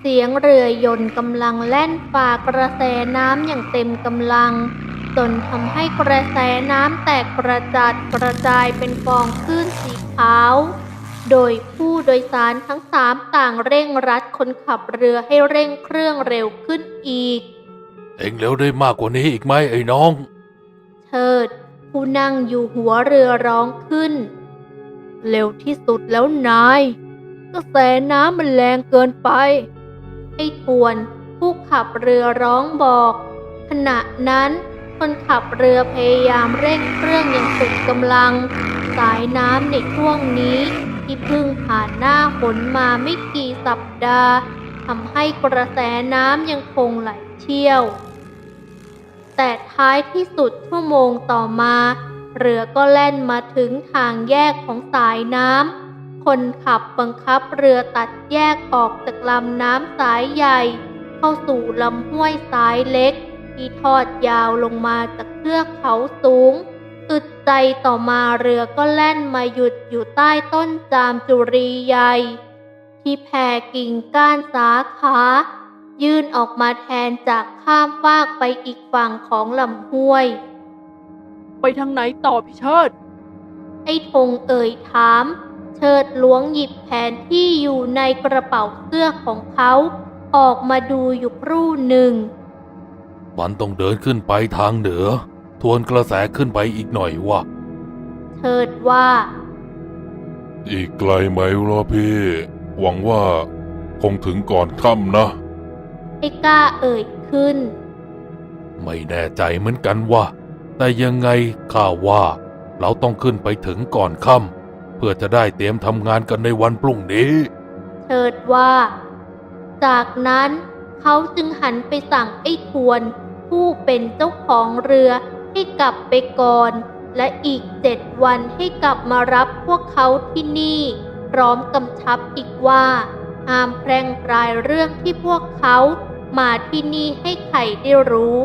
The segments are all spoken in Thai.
เสียงเรือยนต์กำลังแล่นฝ่ากระแสน้ำอย่างเต็มกำลังจนทำให้กระแสน้ำแตกกระจัดกระจายเป็นฟองคลื่นสีขาว โดยผู้โดยสารทั้งสามต่างเร่งรัดคนขับเรือให้เร่งเครื่องเร็วขึ้นอีก เองเร็วได้มากกว่านี้อีกไหมไอ้น้อง เชิด ผู้นั่งอยู่หัวเรือร้องขึ้น เร็วที่สุดแล้วนาย กระแสน้ำมันแรงเกินไป ไอ้ทวน ผู้ขับเรือร้องบอก ขณะนั้นคนขับเรือพยายามเร่งเครื่องอย่างสุดกำลัง สายน้ำในช่วงนี้ ที่เพิ่งผ่านหน้าฝนมาไม่กี่สัปดาห์ทำให้กระแสน้ำยังคงไหลเชี่ยว แต่ท้ายที่สุดชั่วโมงต่อมา เรือก็แล่นมาถึงทางแยกของสายน้ำ คนขับบังคับเรือตัดแยกออกจากลำน้ำสายใหญ่ เข้าสู่ลำห้วยสายเล็ก ที่ทอดยาวลงมาจากเทือกเขาสูงอึดใจต่อมาเรือก็แล่นมาหยุดอยู่ใต้ต้นจามจุรีใหญ่ ที่แผ่กิ่งก้านสาขา ยื่นออกมาแทนจากข้ามฟากไปอีกฝั่งของลำห้วย ไปทางไหนต่อพี่เชิดไอ้ธงเอ่ยถาม เชิดล้วงหยิบแผนที่อยู่ในกระเป๋าเสื้อของเขาออกมาดูอยู่ครู่หนึ่ง มันต้องเดินขึ้นไปทางเหนือ ทวนกระแสขึ้นไปอีกหน่อยวะเชิดว่า อีกไกลไหมล่ะพี่ หวังว่า คงถึงก่อนค่ำนะไอ้ก้าเอ่ยขึ้น ไม่แน่ใจเหมือนกันว่า แต่ยังไงข้าว่า เราต้องขึ้นไปถึงก่อนค่ำ เพื่อจะได้เตรียมทำงานกันในวันพรุ่งนี้เชิดว่า จากนั้นเขาจึงหันไปสั่งไอ้ทวน ผู้เป็นเจ้าของเรือให้กลับไปก่อน และอีกเจ็ดวันให้กลับมารับพวกเขาที่นี่ พร้อมกำชับอีกว่า ห้ามแพร่งพรายเรื่องที่พวกเขามาที่นี่ให้ใครได้รู้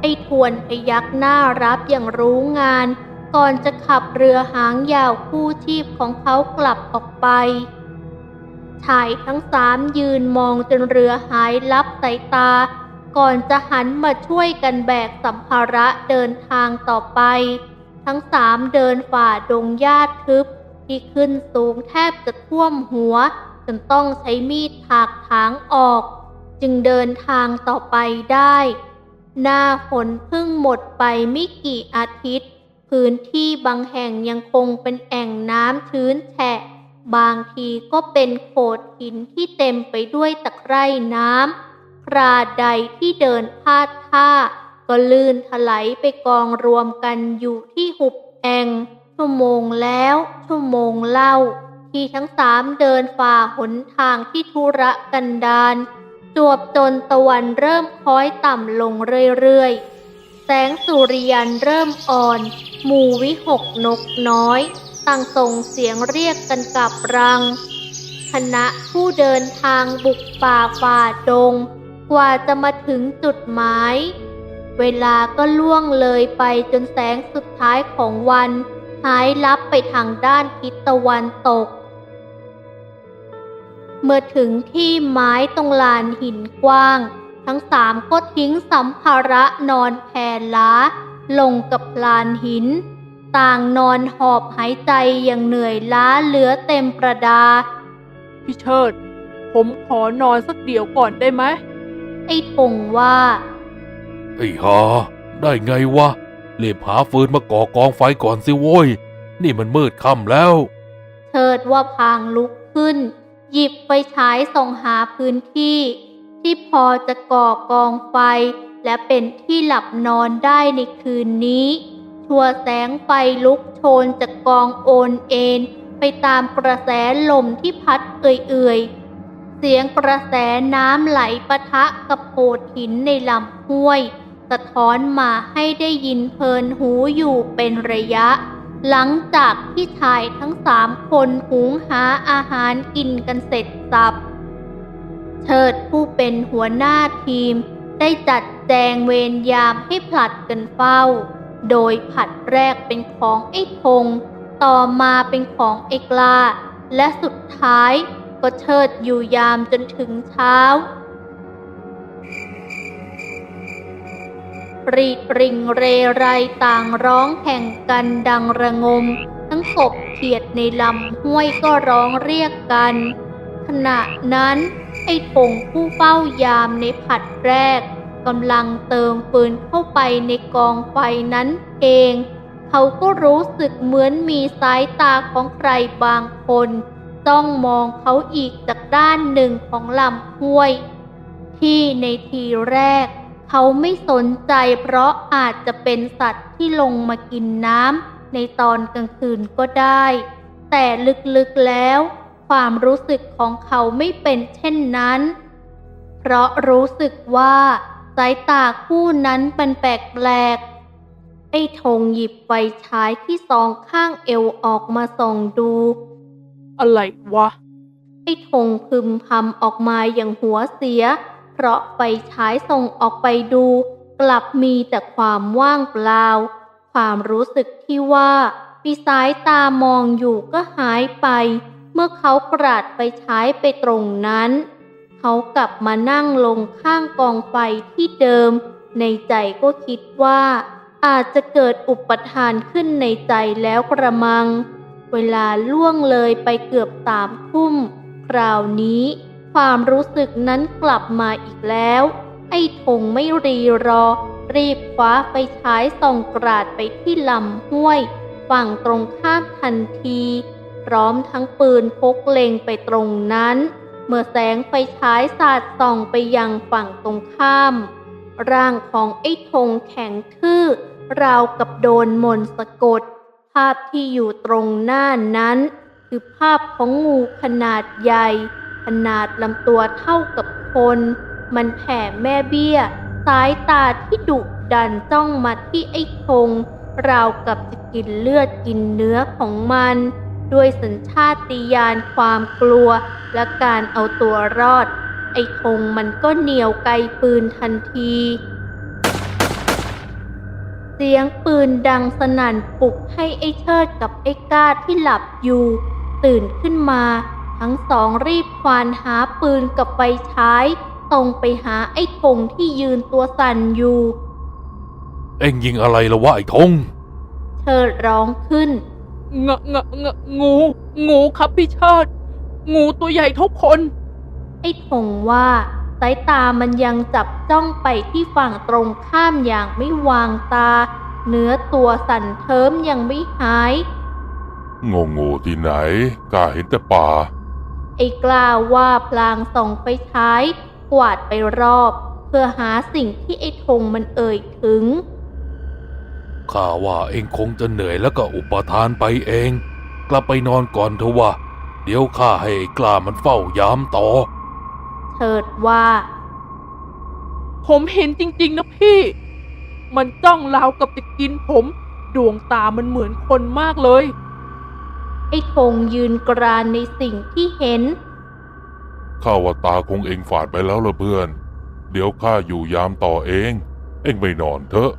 ไอ้ทวนพยักหน้ารับอย่างรู้งาน ก่อนจะขับเรือหางยาวคู่ชีพของเขากลับออกไปชายทั้งสามยืนมองจนเรือหายลับสายตา ก่อนจะหันมาช่วยกันแบกสัมภาระเดินทางต่อไป ทั้งสามเดินฝ่าดงหญ้าทึบ ที่ขึ้นสูงแทบจะท่วมหัว จนต้องใช้มีดถากถางออก จึงเดินทางต่อไปได้ หน้าฝนเพิ่งหมดไปไม่กี่อาทิตย์ พื้นที่บางแห่งยังคงเป็นแอ่งน้ำชื้นแฉะ บางทีก็เป็นโขดหินที่เต็มไปด้วยตะไคร่น้ำคราใดที่เดินพลาดท่า ก็ลื่นถลายไปกองรวมกันอยู่ที่หุบแอ่ง ชั่วโมงแล้ว ชั่วโมงเล่า ที่ทั้งสามเดินฝ่าหนทางที่ทุรกันดารจวบจนตะวันเริ่มค้อยต่ำลงเรื่อยๆ แสงสุริยันเริ่มอ่อน หมู่วิหกนกน้อย ต่างส่งเสียงเรียกกันกลับรัง คณะผู้เดินทางบุกป่าฝ่าดง กว่าจะมาถึงจุดหมาย เวลาก็ล่วงเลยไปจนแสงสุดท้ายของวันหายลับไปทางด้านทิศตะวันตก เมื่อถึงที่ไม้ตรงลานหินกว้าง ทั้งสามก็ทิ้งสัมภาระนอนแผ่ล้า ลงกับลานหิน ต่างนอนหอบหายใจอย่างเหนื่อยล้าเหลือเต็มประดา พี่เชิด ผมขอนอนสักเดี๋ยวก่อนได้ไหม ไอ้ทงว่า ไอ้ฮาได้ไงวะรีบหาฟืนมาก่อกองไฟก่อนสิโว้ย นี่มันมืดค่ำแล้ว เชิดว่าพางลุกขึ้น หยิบไฟฉายส่องหาพื้นที่ ที่พอจะก่อกองไฟ และเป็นที่หลับนอนได้ในคืนนี้ ชั่วแสงไฟลุกโชนจากกองโอนเอ็นไปตามกระแสลมที่พัดเอื่อยๆ เสียงกระแสน้ำไหลปะทะกับโขดหินในลำห้วย สะท้อนมาให้ได้ยินเพลินหูอยู่เป็นระยะ หลังจากที่ชายทั้งสามคนหุงหาอาหารกินกันเสร็จสับ เชิดผู้เป็นหัวหน้าทีม ได้จัดแจงเวรยามให้ผลัดกันเฝ้า โดยผัดแรกเป็นของไอ้พง ต่อมาเป็นของไอ้กล้า และสุดท้ายก็เชิดอยู่ยามจนถึงเช้าปรีดปริงเรไรต่างร้องแข่งกันดังระงม ทั้งกบเขียดในลำห้วยก็ร้องเรียกกัน ขณะนั้น ไอ้ธงผู้เฝ้ายามในผัดแรกกำลังเติมปืนเข้าไปในกองไฟนั้นเอง เขาก็รู้สึกเหมือนมีสายตาของใครบางคนต้องมองเขาอีกจากด้านหนึ่งของลำห้วย ที่ในทีแรก เขาไม่สนใจเพราะอาจจะเป็นสัตว์ที่ลงมากินน้ำในตอนกลางคืนก็ได้ แต่ลึกๆแล้ว ความรู้สึกของเขาไม่เป็นเช่นนั้น เพราะรู้สึกว่าสายตาคู่นั้นเป็นแปลกๆไอ้ธงหยิบไฟฉายที่สองข้างเอวออกมาส่องดู อะไรวะ ไอ้ธงพึมพำออกมาอย่างหัวเสีย เพราะไฟฉายส่องออกไปดู กลับมีแต่ความว่างเปล่า ความรู้สึกที่ว่ามีสายตามองอยู่ก็หายไปเมื่อเขากราดไฟฉายไปตรงนั้น เขากลับมานั่งลงข้างกองไฟที่เดิม ในใจก็คิดว่า อาจจะเกิดอุปทานขึ้นในใจแล้วกระมัง เวลาล่วงเลยไปเกือบสามทุ่ม คราวนี้ความรู้สึกนั้นกลับมาอีกแล้ว ไอ้ธงไม่รีรอ รีบคว้าไปฉายส่องกราดไปที่ลำห้วย ฝั่งตรงข้ามทันที พร้อมทั้งปืนพกเล็งไปตรงนั้น เมื่อแสงไฟฉายสาดส่องไปยังฝั่งตรงข้าม ร่างของไอ้ธงแข็งทื่อราวกับโดนมนต์สะกด ภาพที่อยู่ตรงหน้านั้น คือภาพของงูขนาดใหญ่ ขนาดลำตัวเท่ากับคน มันแผ่แม่เบี้ย สายตาที่ดุดันจ้องมาที่ไอ้ธงราวกับจะกินเลือดกินเนื้อของมัน ด้วยสัญชาติญาณความกลัวและการเอาตัวรอด ไอ้ธงมันก็เหนียวไกลปืนทันที เสียงปืนดังสนั่นปลุกให้ไอ้เชิดกับไอ้ก้าที่หลับอยู่ ตื่นขึ้นมา ทั้งสองรีบควานหาปืนกับไฟฉายตรงไปหาไอ้ธงที่ยืนตัวสั่นอยู่ เอ็งยิงอะไรละวะไอ้ธงเชิดร้องขึ้น งะงะงะงู งูครับพี่เชิดงูตัวใหญ่เท่าคน ไอ้ธงว่าสายตามันยังจับจ้องไปที่ฝั่งตรงข้ามอย่างไม่วางตา เนื้อตัวสั่นเทิมยังไม่หาย งงูที่ไหนกล้าเห็นแต่ป่า ไอ้กล้าว่าพลางส่องไฟฉาย กวาดไปรอบ เพื่อหาสิ่งที่ไอ้ธงมันเอ่ยถึง ข้าว่าเอ็งคงจะเหนื่อยแล้วก็อุปทานไปเอง กลับไปนอนก่อนเถอะวะเดี๋ยวข้าให้ไอ้กล้ามันเฝ้ายามต่อเชิดว่า ผมเห็นจริง ๆ นะพี่ มันจ้องราวกับจะกินผม ดวงตามันเหมือนคนมากเลย ไอ้ธงยืนกรานในสิ่งที่เห็น ข้าว่าตาคงเองฝาดไปแล้วละเพื่อน เดี๋ยวข้าอยู่ยามต่อเอง เองไปนอนเถอะ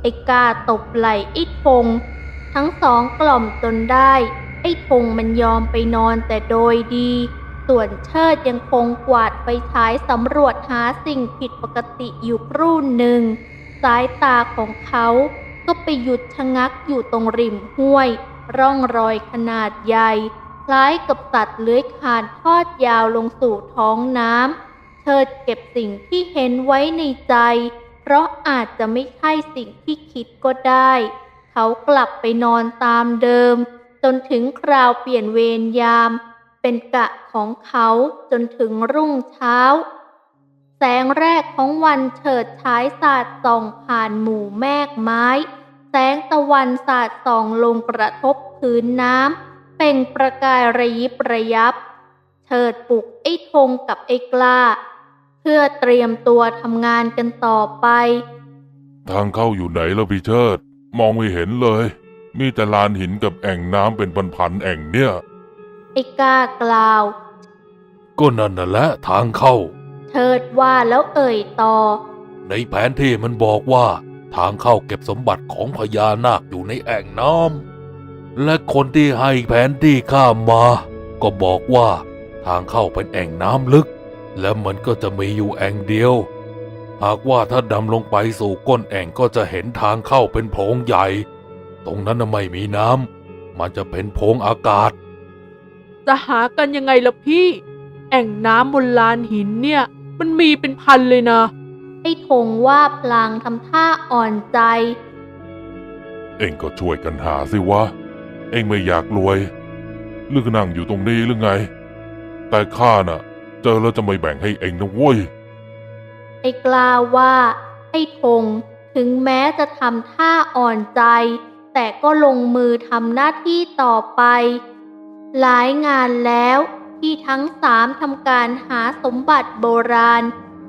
ไอ้กาตบไหลไอ้ธงทั้งสองกล่อมจนได้ ไอ้ธงมันยอมไปนอนแต่โดยดี ส่วนเชิดยังคงกวาดไปฉายสำรวจหาสิ่งผิดปกติอยู่ครู่หนึ่ง สายตาของเขาก็ไปหยุดชะงักอยู่ตรงริมห้วย ร่องรอยขนาดใหญ่ คล้ายกับสัตว์เลื้อยคลานทอดยาวลงสู่ท้องน้ำเชิดเก็บสิ่งที่เห็นไว้ในใจ เพราะอาจจะไม่ใช่สิ่งที่คิดก็ได้ เขากลับไปนอนตามเดิม จนถึงคราวเปลี่ยนเวรยาม เป็นกะของเขาจนถึงรุ่งเช้า แสงแรกของวันเฉิดฉายสาดส่องผ่านหมู่แมกไม้ แสงตะวันสาดส่องลงกระทบพื้นน้ำเป่งประกายระยิบระยับเฉิดปลุกไอ้ธงกับไอ้กล้า พื่อเตรียมตัวทำงานกันต่อไป ทางเข้าอยู่ไหนล่ะพี่เชิด มองไม่เห็นเลย มีแต่ลานหินกับแอ่งน้ำเป็นพันๆแอ่งเนี่ยไอ้กล้ากล่าว ก็นั่นน่ะแหละทางเข้า เชิดว่าแล้วเอ่ยต่อ ในแผนที่มันบอกว่า ทางเข้าเก็บสมบัติของพญานาคอยู่ในแอ่งน้ำและคนที่ให้แผนที่ข้ามมา ก็บอกว่าททางเข้าเป็นแอ่งน้ำลึก และมันก็จะมีอยู่แอ่งเดียว หากว่าถ้าดำลงไปสู่ก้นแอ่งก็จะเห็นทางเข้าเป็นโพรงใหญ่ ตรงนั้นน่ะไม่มีน้ำมันจะเป็นโพรงอากาศ จะหากันยังไงล่ะพี่ แอ่งน้ำบนลานหินเนี่ย มันมีเป็นพันเลยนะไอ้ธงว่าพลางทำท่าอ่อนใจ เองก็ช่วยกันหาสิวะ เองไม่อยากรวยหรือนั่งอยู่ตรงนี้หรือไง แต่ข้าน่ะ เจอแล้วจะไม่แบ่งให้เองนะเว้ย ไอ้กล้าว่า ไอ้ธงถึงแม้จะทำท่าอ่อนใจ แต่ก็ลงมือทำหน้าที่ต่อไป หลายงานแล้วที่ทั้งสามทำการหาสมบัติโบราณ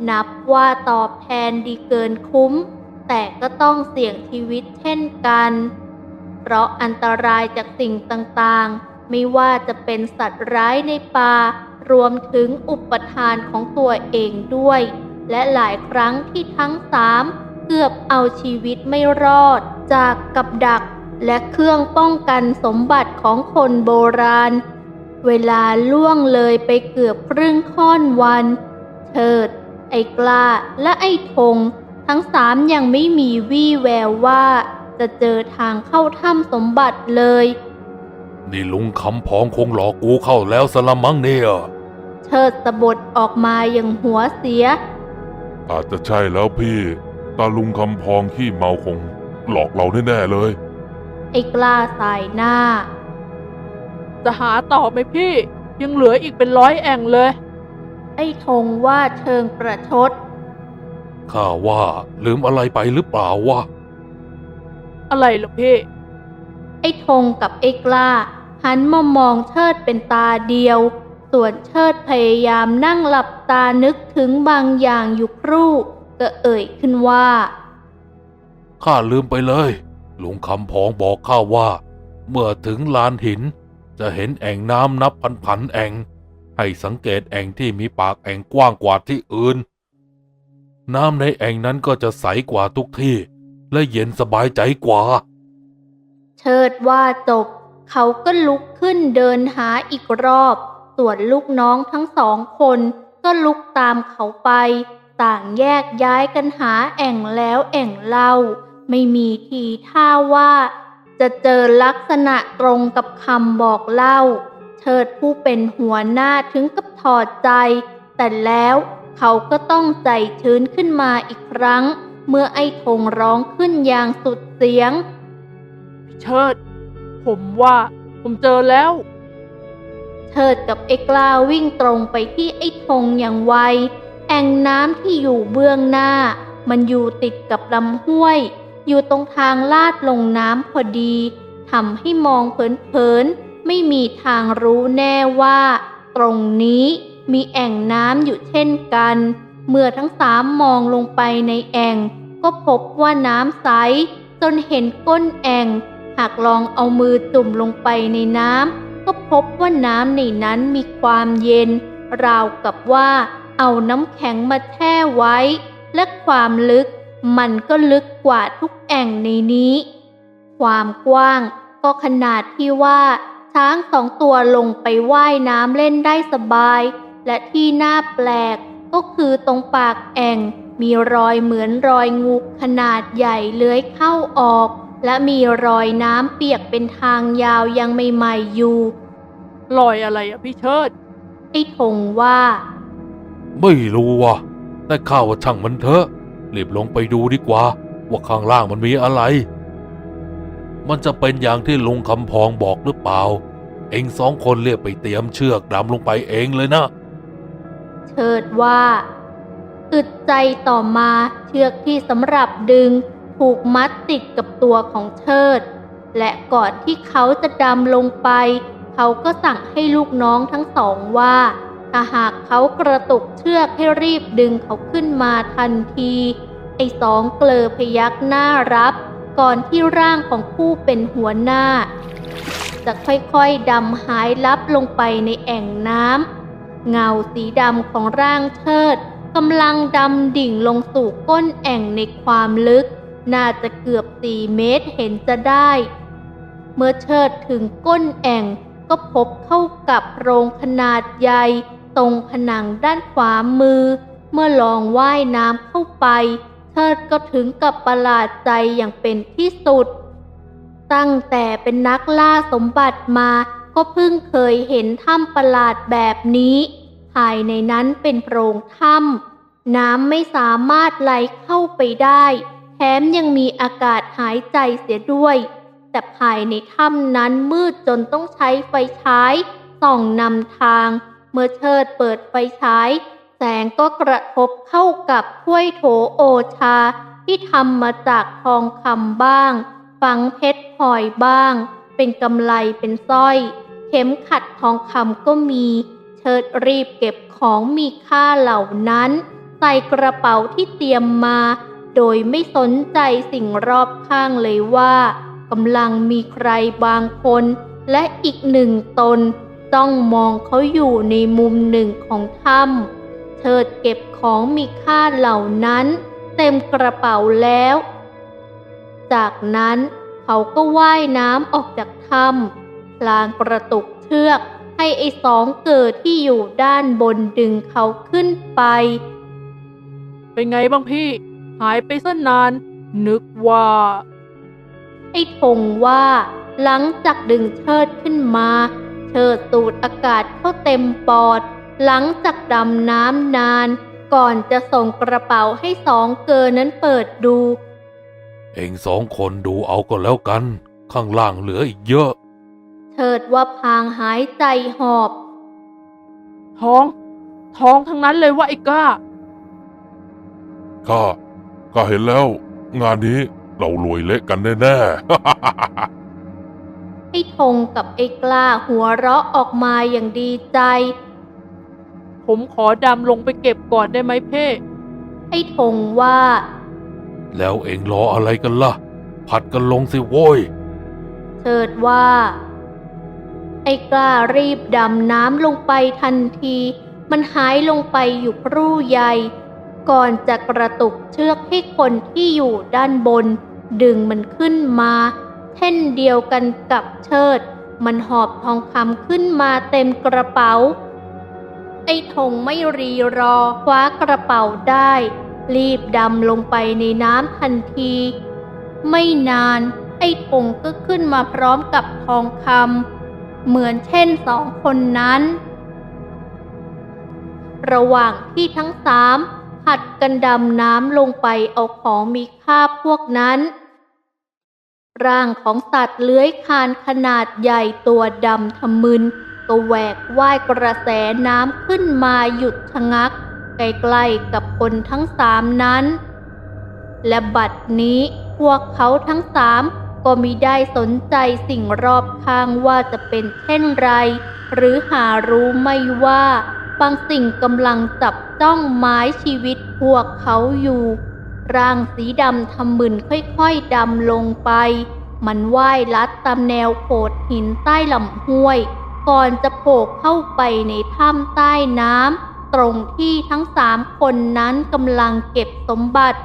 นับว่าตอบแทนดีเกินคุ้ม แต่ก็ต้องเสี่ยงชีวิตเช่นกัน เพราะอันตรายจากสิ่งต่างๆ ไม่ว่าจะเป็นสัตว์ร้ายในป่า รวมถึงอุปทานของตัวเองด้วย และหลายครั้งที่ทั้งสามเกือบเอาชีวิตไม่รอด จากกับดักและเครื่องป้องกันสมบัติของคนโบราณ เวลาล่วงเลยไปเกือบครึ่งค่อนวันเชิด ไอ้กล้าและไอ้ธงทั้งสามยังไม่มีวี่แววว่าจะเจอทางเข้าถ้ำสมบัติเลย นี่ลุงคำพองคงหลอกกูเข้าแล้วสละมังเนี่ย เชิดสะบดออกมาอย่างหัวเสีย อาจจะใช่แล้วพี่ ตาลุงคำพองขี้เมาคงหลอกเราแน่ๆเลย ไอ้กล้าสายหน้า จะหาต่อไหมพี่ ยังเหลืออีกเป็นร้อยแอ่งเลย ไอ้ธงว่าเชิงประชด ข้าว่าลืมอะไรไปหรือเปล่าวะ อะไรล่ะพี่ ไอ้ธงกับไอ้กล้า หันมามองเชิดเป็นตาเดียว ส่วนเชิดพยายามนั่งหลับตานึกถึงบางอย่างอยู่ครู่ก็เอ่ยขึ้นว่า ข้าลืมไปเลยลุงคำพองบอกข้าว่า เมื่อถึงลานหิน จะเห็นแอ่งน้ำนับพันพันๆแอ่ง ให้สังเกตแอ่งที่มีปากแอ่งกว้างกว่าที่อื่น น้ำในแอ่งนั้นก็จะใสกว่าทุกที่ และเย็นสบายใจกว่า เชิดว่าจบเขาก็ลุกขึ้นเดินหาอีกรอบ ส่วนลูกน้องทั้งสองคนก็ลุกตามเขาไป ต่างแยกย้ายกันหาแอ่งแล้วแอ่งเล่า ไม่มีทีท่าว่า จะเจอลักษณะตรงกับคำบอกเล่า เชิดผู้เป็นหัวหน้าถึงกับถอดใจ แต่แล้วเขาก็ต้องใจชื้นขึ้นมาอีกครั้ง เมื่อไอ้ธงร้องขึ้นอย่างสุดเสียงพี่เชิด ผมว่า ผมเจอแล้ว เชิดกับไอ้กล้าวิ่งตรงไปที่ไอ้ธงอย่างไว แอ่งน้ำที่อยู่เบื้องหน้า มันอยู่ติดกับลำห้วย อยู่ตรงทางลาดลงน้ำพอดีทำให้มองเผินๆ ไม่มีทางรู้แน่ว่า ตรงนี้มีแอ่งน้ำอยู่เช่นกัน เมื่อทั้งสามมองลงไปในแอ่ง ก็พบว่าน้ำใส จนเห็นก้นแอ่ง หากลองเอามือจุ่มลงไปในน้ำ ก็พบว่าน้ำในนั้นมีความเย็น ราวกับว่าเอาน้ำแข็งมาแช่ไว้ และความลึกมันก็ลึกกว่าทุกแอ่งในนี้ ความกว้างก็ขนาดที่ว่าช้างสองตัวลงไปว่ายน้ำเล่นได้สบาย และที่น่าแปลกก็คือตรงปากแอ่งมีรอยเหมือนรอยงูขนาดใหญ่เลื้อยเข้าออก และมีรอยน้ำเปียกเป็นทางยาวยังไม่ใหม่ๆอยู่ลอยอะไรอะพี่เชิดไอ้ธงว่า ไม่รู้ว่ะแต่ข้าว่าช่างมันเถอะรีบลงไปดูดีกว่า ว่าข้างล่างมันมีอะไร มันจะเป็นอย่างที่ลุงคำพองบอกหรือเปล่า เองสองคนเรียกไปเตรียมเชือกดำลงไปเองเลยนะเชิดว่าอึดใจต่อมาเชือกที่สำหรับดึง ถูกมัดติดกับตัวของเชิด และก่อนที่เขาจะดำลงไป เขาก็สั่งให้ลูกน้องทั้งสองว่า ถ้าหากเขากระตุกเชือกให้รีบดึงเขาขึ้นมาทันที ไอ้สองเกลอพยักหน้ารับ ก่อนที่ร่างของผู้เป็นหัวหน้า จะค่อยๆดำหายลับลงไปในแอ่งน้ำเงาสีดำของร่างเชิดกำลังดำดิ่งลงสู่ก้นแอ่งในความลึก น่าจะเกือบสี่เมตรเห็นจะได้ เมื่อเชิดถึงก้นแอ่งก็พบเข้ากับโพรงขนาดใหญ่ ตรงผนังด้านขวามือ เมื่อลองว่ายน้ำเข้าไป เชิดก็ถึงกับประหลาดใจอย่างเป็นที่สุด ตั้งแต่เป็นนักล่าสมบัติมาก็เพิ่งเคยเห็นถ้ำประหลาดแบบนี้ ภายในนั้นเป็นโพรงถ้ำน้ำไม่สามารถไหลเข้าไปได้ ถมยังมีอากาศหายใจเสียด้วย แต่ภายในถ้ำนั้นมืดจนต้องใช้ไฟฉายส่องนำทาง เมื่อเชิดเปิดไฟฉายแสงก็กระทบเข้ากับถ้วยโถโอชาที่ทำมาจากทองคำบ้าง ฝังเพชรพลอยบ้าง เป็นกำไลเป็นสร้อย เข็มขัดทองคำก็มี เชิดรีบเก็บของมีค่าเหล่านั้น ใส่กระเป๋าที่เตรียมมา โดยไม่สนใจสิ่งรอบข้างเลยว่ากำลังมีใครบางคน และอีกหนึ่งตนต้องมองเขาอยู่ในมุมหนึ่งของถ้ำเชิดเก็บของมีค่าเหล่านั้น เต็มกระเป๋าแล้ว จากนั้นเขาก็ว่ายน้ำออกจากถ้ำพลางกระตุกเชือกให้ไอ้สองเกิดที่อยู่ด้านบนดึงเขาขึ้นไป เป็นไงบ้างพี่ หายไปซะนาน นึกว่า ไอ้ธงว่า หลังจากดึงเชิดขึ้นมา เชิดสูดอากาศเข้าเต็มปอด หลังจากดำน้ำนาน ก่อนจะส่งกระเป๋าให้สองเกอนั้นเปิดดู เองสองคนดูเอาก็แล้วกัน ข้างล่างเหลืออีกเยอะ เชิดว่าพางหายใจหอบ ท้อง ท้องทั้งนั้นเลยว่าไอ้ก้าข้าข้าเห็นแล้ว งานนี้เรารวยเละกันแน่ๆ ไอ้ธงกับไอ้กล้าหัวเราะออกมาอย่างดีใจ ผมขอดำลงไปเก็บก่อนได้ไหมเพ่ ไอ้ธงว่า แล้วเองรออะไรกันล่ะ ผัดกันลงสิโว้ยเชิดว่า ไอ้กล้ารีบดำน้ำลงไปทันที มันหายลงไปอยู่ครู่ใหญ่ ก่อนจะกระตุกเชือกให้คนที่อยู่ด้านบน ดึงมันขึ้นมา เช่นเดียวกันกับเชิด มันหอบทองคำขึ้นมาเต็มกระเป๋า ไอ้ธงไม่รีรอคว้ากระเป๋าได้ รีบดำลงไปในน้ำทันที ไม่นาน ไอ้ธงก็ขึ้นมาพร้อมกับทองคำเหมือนเช่นสองคนนั้น ระหว่างที่ทั้งสาม ผัดกันดำน้ำลงไปเอาของมีค่าพวกนั้น ร่างของสัตว์เลื้อยคลานขนาดใหญ่ตัวดำทะมึนก็แหวกว่ายกระแสน้ำขึ้นมาหยุดชะงัก ใกล้ๆกับคนทั้งสามนั้น และบัดนี้พวกเขาทั้งสามก็มิได้สนใจสิ่งรอบข้างว่าจะเป็นเช่นไร หรือหารู้ไม่ว่า บางสิ่งกำลังจับจ้องไม้ชีวิตพวกเขาอยู่ ร่างสีดำทำมึนค่อยๆดำลงไป มันว่ายลัดตามแนวโขดหินใต้ลำห้วย ก่อนจะโผล่เข้าไปในถ้ำใต้น้ำตรงที่ทั้งสามคนนั้นกำลังเก็บสมบัติ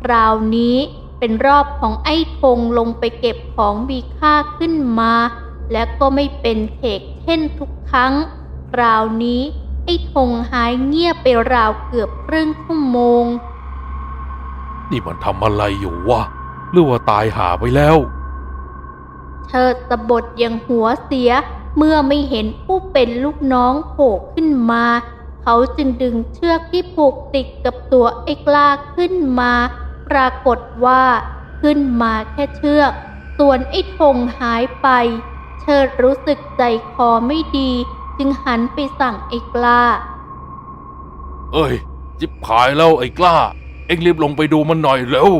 คราวนี้เป็นรอบของไอ้ธงลงไปเก็บของมีค่าขึ้นมา และก็ไม่เป็นเขกเช่นทุกครั้ง คราวนี้ ไอ้ธงหายเงียบไปราวเกือบครึ่งชั่วโมง นี่มันทำอะไรอยู่วะหรือว่าตายหาไปแล้วเชิดสะบดอย่างหัวเสียเมื่อไม่เห็นผู้เป็นลูกน้องโผล่ขึ้นมา เขาจึงดึงเชือกที่ผูกติดกับตัวไอ้กล้าขึ้นมา ปรากฏว่าขึ้นมาแค่เชือก ส่วนไอ้ธงหายไปเชิดรู้สึกใจคอไม่ดี จึงหันไปสั่งไอ้กล้า เอ้ย จิบขายแล้วไอ้กล้า เอ็งรีบลงไปดูมันหน่อยเร็ว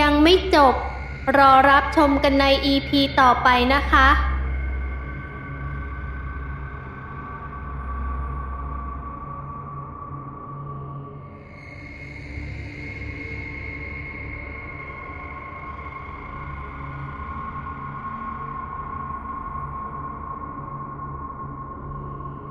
ยังไม่จบ รอรับชมกันใน EP ต่อไปนะคะ